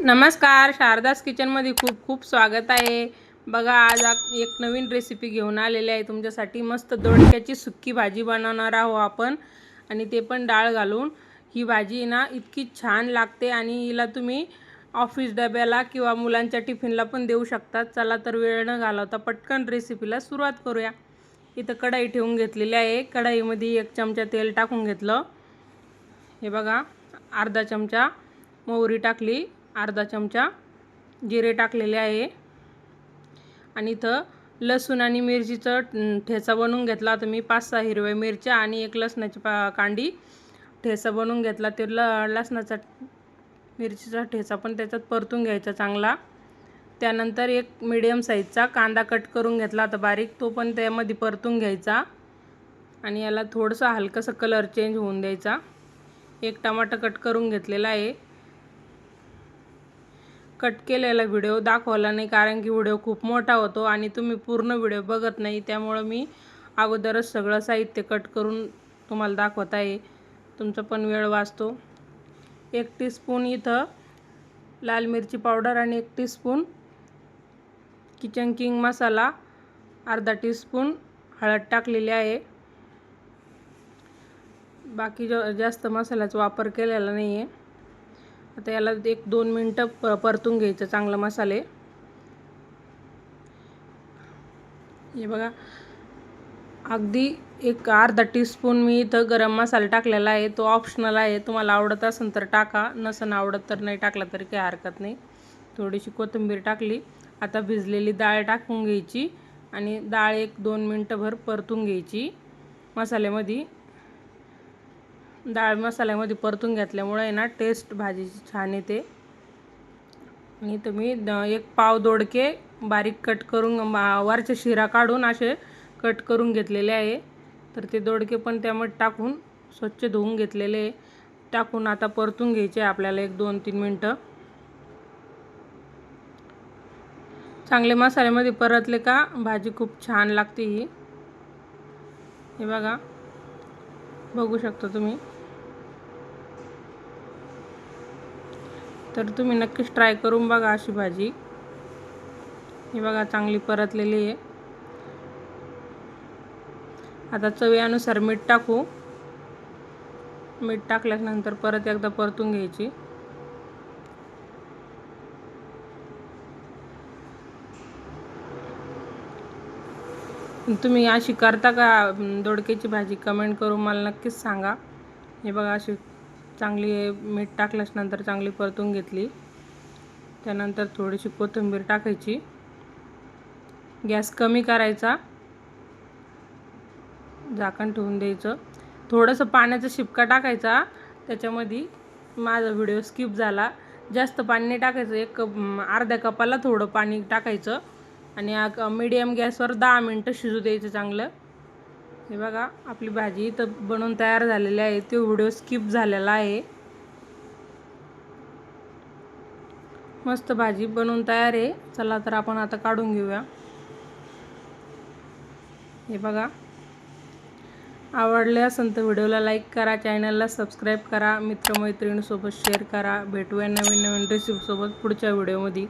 नमस्कार शारदास किचनमध्ये खूप खूप स्वागत आहे. बघा आज एक नवीन रेसिपी घेऊन आलेली आहे. तुमच्यासाठी मस्त दोडक्याची सुक्की भाजी बनवणार आहोत आपण. आणि ते पण डाळ घालून. ही भाजी ना इतकी छान लागते आणि हिला तुम्ही ऑफिस डब्याला किंवा मुलांच्या टिफिनला पण देऊ शकतात चला तर वेळ न घालवता पटकन रेसिपीला सुरुवात करूया. इथं कढाई ठेवून घेतलेली आहे. कढाईमध्ये एक चमचा तेल टाकून घेतलं. हे बघा अर्धा चमचा मोहरी टाकली. अर्धा चमचा जिरे टाकलेले आहे. आणि इथं लसूण आणि मिरचीचं ठेचा बनवून घेतला. तर मी पाच सहा हिरव्या मिरच्या आणि एक लसणाची पा कांडी ठेचा बनवून घेतला. ते ल लसणाचा मिरचीचा ठेचा पण त्याच्यात परतून घ्यायचा चांगला. त्यानंतर एक मिडियम साईजचा कांदा कट करून घेतला. आता बारीक तो पण त्यामध्ये परतून घ्यायचा. आणि याला थोडंसं हलकंसं कलर चेंज होऊन द्यायचा. एक टमाटर कट करून घेतलेला आहे. कट केलेला व्हिडिओ दाखवला नाही कारण की व्हिडिओ खूप मोठा होतो आणि तुम्ही पूर्ण व्हिडिओ बघत नाही. त्यामुळं मी अगोदरच सगळं साहित्य कट करून तुम्हाला दाखवत आहे. तुमचा पण वेळ वाचतो. एक टीस्पून इथं लाल मिरची पावडर आणि एक टीस्पून किचन किंग मसाला अर्धा टीस्पून हळद टाकलेली आहे. बाकी जो जास्त मसाल्याचा वापर केलेला नाही आहे आता याला एक दोन मिनटं प परतून घ्यायचं चांगलं मसाले. हे बघा अगदी एक अर्धा टीस्पून मी इथं गरम मसाला टाकलेला आहे. तो ऑप्शनल आहे. तुम्हाला आवडत असेल तर टाका. नसन आवडत तर नाही टाकला तरी काही हरकत नाही. थोडीशी कोथिंबीर टाकली. आता भिजलेली डाळ टाकून घ्यायची आणि डाळ एक दोन मिनटंभर परतून घ्यायची मसाल्यामध्ये. डाळ मसाल्यामध्ये परतून घेतल्यामुळे आहे ना टेस्ट भाजीची छान येते. आणि तुम्ही द- एक पाव दोडके बारीक कट करून मा- वरच्या शिरा काढून असे कट करून घेतलेले आहे. तर ते दोडके पण त्यामध्ये टाकून स्वच्छ धुवून घेतलेले आहे. टाकून आता परतून घ्यायचे आपल्याला एक दोन तीन मिनटं. चांगले मसाल्यामध्ये परतले का भाजी खूप छान लागते ही. हे बघा. बघू शकता तुम्ही. तर तुम्ही नक्कीच ट्राय करून बघा अशी भाजी. ही बघा चांगली परतलेली आहे. आता चवीनुसार मीठ टाकू. मीठ टाकल्यानंतर परत एकदा परतून घ्यायची. तुम्ही अशी करता का? दोडक्याची भाजी कमेंट करून मला नक्कीच सांगा. हे बघा अशी चांगली मीठ टाकल्याच्यानंतर चांगली परतून घेतली. त्यानंतर थोडीशी कोथिंबीर टाकायची. गॅस कमी करायचा. झाकण ठेवून द्यायचं. थोडंसं पाण्याचा शिपका टाकायचा. त्याच्यामध्ये माझा व्हिडिओ स्किप झाला. जास्त पाणी नाही टाकायचं. एक कप अर्ध्या कपाला थोडं पाणी टाकायचं. आणि मीडियम गॅसवर दहा मिनटं शिजू द्यायचं चांगलं. हे बघा आपली भाजी इथं बनवून तयार झालेली आहे. तो व्हिडिओ स्किप झालेला आहे. मस्त भाजी बनवून तयार आहे. चला तर आपण आता काढून घेऊया. हे बघा. आवडले असेल तर व्हिडिओला लाईक करा चॅनलला सबस्क्राईब करा मित्रमैत्रिणीसोबत शेअर करा. भेटूया नवीन नवीन रेसिपीसोबत पुढच्या व्हिडिओमध्ये.